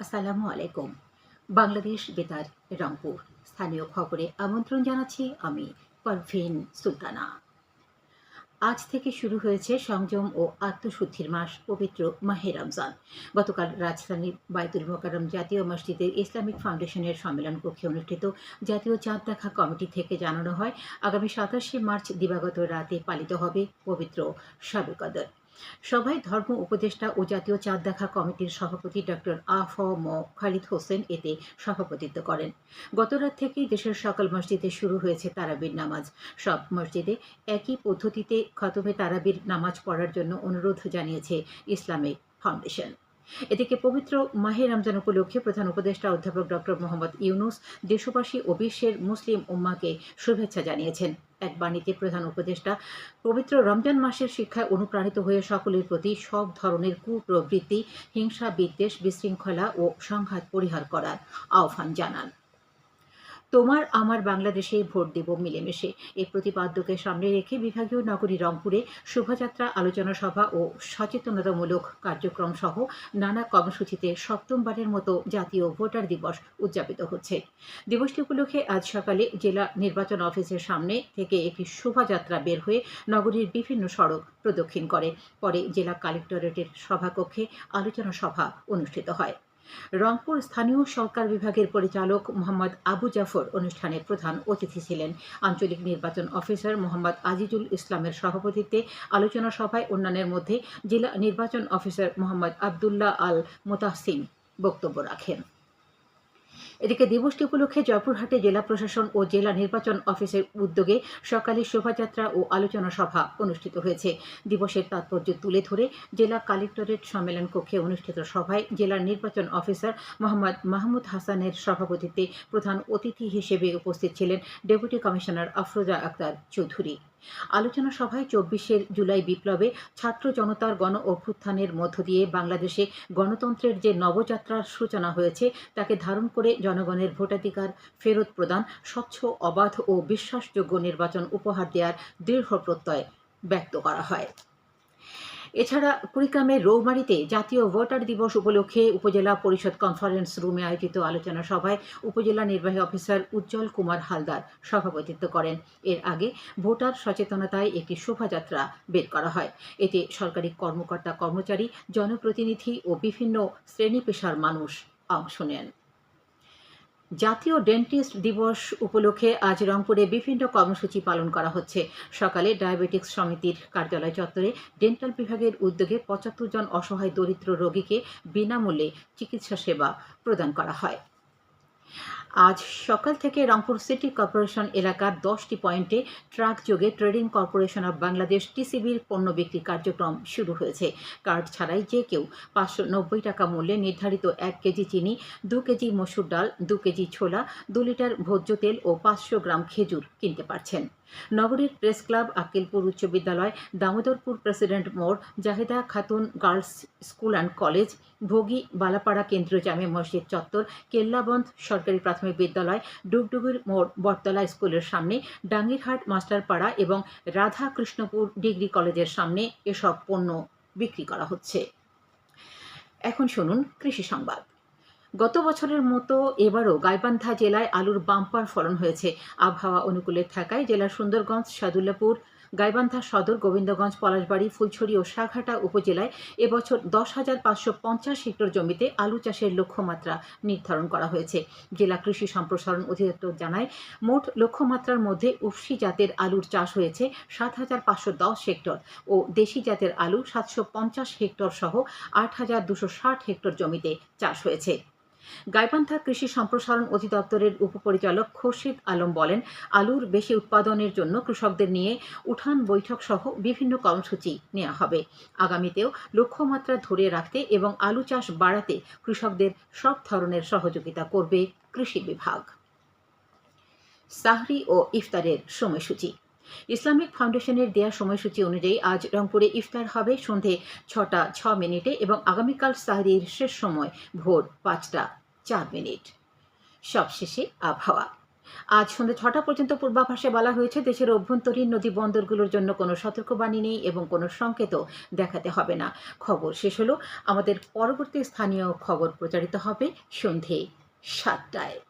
আসসালামু আলাইকুম। বাংলাদেশ বেতার, রংপুর। স্থানীয় খবরে আমন্ত্রণ জানাচ্ছি আমি, পারভিন সুলতানা। আজ থেকে শুরু হয়েছে সংযম ও আত্মশুদ্ধির মাস, পবিত্র মাহে রমজান। গতকাল রাজধানীর বাইতুল মোকারম জাতীয় মসজিদের ইসলামিক ফাউন্ডেশনের সম্মেলন কক্ষে অনুষ্ঠিত জাতীয় চাঁদ দেখা কমিটি থেকে জানানো হয়, আগামী সাতাশে মার্চ দিবাগত রাতে পালিত হবে পবিত্র শাবে কদর। সভায় ধর্ম উপদেষ্টা ও জাতীয় চাঁদ দেখা কমিটির সভাপতি ডক্টর আফ ম খালিদ হোসেন এতে সভাপতিত্ব করেন। গতরাত থেকেই দেশের সকল মসজিদে শুরু হয়েছে তারাবির নামাজ। সব মসজিদে একই পদ্ধতিতে খতমে তারাবির নামাজ পড়ার জন্য অনুরোধ জানিয়েছে ইসলামিক ফাউন্ডেশন। এদিকে পবিত্র মাহে রমজান উপলক্ষে প্রধান উপদেষ্টা অধ্যাপক ডক্টর মোহাম্মদ ইউনুস দেশবাসী ও বিশ্বের মুসলিম উম্মাকে শুভেচ্ছা জানিয়েছেন। এক বাণীতে প্রধান উপদেষ্টা, পবিত্র রমজান মাসের শিক্ষায় অনুপ্রাণিত হয়ে সকলের প্রতি সব ধরনের কুপ্রবৃত্তি, হিংসা, বিদ্বেষ, বিশৃঙ্খলা ও সংঘাত পরিহার করার আহ্বান জানান। তোমার, আমার বাংলাদেশে ভোট দেব মিলেমিশে। এই প্রতিপাদ্যকে সামনে রেখে বিভাগীয় নগরী রংপুরে শোভাযাত্রা, আলোচনা সভা ও সচেতনতামূলক কার্যক্রম সহ নানা কর্মসূচিতে সপ্তমবারের মতো জাতীয় ভোটার দিবস উদযাপিত হচ্ছে। দিবসটি উপলক্ষে আজ সকালে জেলা নির্বাচন অফিসের সামনে থেকে একটি শোভাযাত্রা বের হয়ে নগরীর বিভিন্ন সড়ক প্রদক্ষিণ করে। পরে জেলা কালেক্টরেটের সভাকক্ষে আলোচনা সভা অনুষ্ঠিত হয়। রংপুর স্থানীয় সরকার বিভাগের পরিচালক মোহাম্মদ আবু জাফর অনুষ্ঠানে প্রধান অতিথি ছিলেন। আঞ্চলিক নির্বাচন অফিসার মোহাম্মদ আজিজুল ইসলামের সভাপতিত্বে আলোচনা সভায় অন্যান্যের মধ্যে জেলা নির্বাচন অফিসার মোহাম্মদ আবদুল্লাহ আল মোতাহসিন বক্তব্য রাখেন। এদিকে দিবসটি উপলক্ষে জয়পুরহাটে জেলা প্রশাসন ও জেলা নির্বাচন অফিসের উদ্যোগে সকালে শোভাযাত্রা ও আলোচনা সভা অনুষ্ঠিত হয়েছে। দিবসের তাৎপর্য তুলে ধরে জেলা কালেক্টরেট সম্মেলন কক্ষে অনুষ্ঠিত সভায় জেলার নির্বাচন অফিসার মোহাম্মদ মাহমুদ হাসানের সভাপতিত্বে প্রধান অতিথি হিসেবে উপস্থিত ছিলেন ডেপুটি কমিশনার আফরোজা আক্তার চৌধুরী। আলোচনা সভায় চব্বিশে জুলাই বিপ্লবে ছাত্র জনতার গণ অভ্যুত্থানের মধ্য দিয়ে বাংলাদেশে গণতন্ত্রের যে নবযাত্রার সূচনা হয়েছে, তাকে ধারণ করে জনগণের ভোটাধিকার ফেরত প্রদান, স্বচ্ছ, অবাধ ও বিশ্বাসযোগ্য নির্বাচন উপহার দেওয়ার দৃঢ় প্রত্যয় ব্যক্ত করা হয়। এছাড়া কুড়িগ্রামের রৌমারিতে জাতীয় ভোটার দিবস উপলক্ষে উপজেলা পরিষদ কনফারেন্স রুমে আয়োজিত আলোচনা সভায় উপজেলা নির্বাহী অফিসার উজ্জ্বল কুমার হালদার সভাপতিত্ব করেন। এর আগে ভোটার সচেতনতায় একটি শোভাযাত্রা বের করা হয়। এতে সরকারি কর্মকর্তা কর্মচারী, জনপ্রতিনিধি ও বিভিন্ন শ্রেণি পেশার মানুষ অংশ নেন। জাতীয় ডেন্টিস্ট দিবস উপলক্ষে আজ রংপুরে বিভিন্ন কর্মসূচি পালন করা হচ্ছে। সকালে ডায়াবেটিক্স সমিতির কার্যালয় চত্বরে ডেন্টাল বিভাগের উদ্যোগে পঁচাত্তর জন অসহায় দরিদ্র রোগীকে বিনামূল্যে চিকিৎসা সেবা প্রদান করা হয়। আজ সকাল থেকে রংপুর সিটি কর্পোরেশন এলাকার দশটি পয়েন্টে ট্রাক যোগে ট্রেডিং কর্পোরেশন অব বাংলাদেশ টিসিবির পণ্য বিক্রি কার্যক্রম শুরু হয়েছে। কার্ড ছাড়াই যে কেউ পাঁচশো নব্বই টাকা মূল্যে নির্ধারিত এক কেজি চিনি, দু কেজি মসুর ডাল, দু কেজি ছোলা, দু লিটার ভোজ্য তেল ও পাঁচশো গ্রাম খেজুর কিনতে পারছেন। নগরীর প্রেস ক্লাব আকিলপুর উচ্চ বিদ্যালয়, দামোদরপুর প্রেসিডেন্ট মোড়, Jaheda Khatun girls school and college, Bhogi Balapara কেন্দ্রীয় জামে মসজিদ চত্বর কেল্লাবন্ধ সরকারি প্রাথমিক বিদ্যালয়, ডুগডুগুর মোড় বটতলা স্কুলের সামনে, ডাঙ্গিরহাট মাস্টারপাড়া এবং রাধা কৃষ্ণপুর ডিগ্রি কলেজের সামনে এসব পণ্য বিক্রি করা হচ্ছে। এখন শুনুন কৃষি সংবাদ। গত বছরের মতো এবারও গাইবান্ধা জেলায় আলুর বাম্পার ফলন হয়েছে। আবহাওয়া অনুকূলে থাকায় জেলার সুন্দরগঞ্জ, সাদুল্লাপুর, গাইবান্ধা সদর, গোবিন্দগঞ্জ, পলাশবাড়ি, ফুলছড়ি ও সাঘাটা উপজেলায় এবছর দশ হাজার পাঁচশো পঞ্চাশ হেক্টর জমিতে আলু চাষের লক্ষ্যমাত্রা নির্ধারণ করা হয়েছে। জেলা কৃষি সম্প্রসারণ অধিদপ্তর জানায়, মোট লক্ষ্যমাত্রার মধ্যে উফসি জাতের আলুর চাষ হয়েছে সাত হাজার পাঁচশো দশ হেক্টর ও দেশি জাতের আলু সাতশো পঞ্চাশ হেক্টর সহ আট হাজার দুশো ষাট হেক্টর জমিতে চাষ হয়েছে। গাইবান্ধা কৃষি সম্প্রসারণ অধিদপ্তরের উপপরিচালক খোরশিদ আলম বলেন, আলুর বেশি উৎপাদনের জন্য কৃষকদের নিয়ে উঠান বৈঠক সহ বিভিন্ন কর্মসূচি নেওয়া হবে। আগামীতেও লক্ষ্যমাত্রা ধরে রাখতে এবং আলু চাষ বাড়াতে কৃষকদের সব ধরনের সহযোগিতা করবে কৃষি বিভাগ। সাহরি ও ইফতারের সময়সূচি। ইসলামিক ফাউন্ডেশনের দেয়া সময়সূচি অনুযায়ী আজ রংপুরে ইফতার হবে সন্ধে ছটা, ছ মিনিটে এবং আগামীকাল সাহরির শেষ সময় ভোর পাঁচটা, চার মিনিট। সবশেষে আবহাওয়া। আজ সন্ধ্যে ছটা পর্যন্ত পূর্বাভাসে বলা হয়েছে, দেশের অভ্যন্তরীণ নদী বন্দরগুলোর জন্য কোনো সতর্কবাণী নেই এবং কোনো সংকেতও দেখাতে হবে না। খবর শেষ হলো। আমাদের পরবর্তী স্থানীয় খবর প্রচারিত হবে সন্ধে সাতটায়।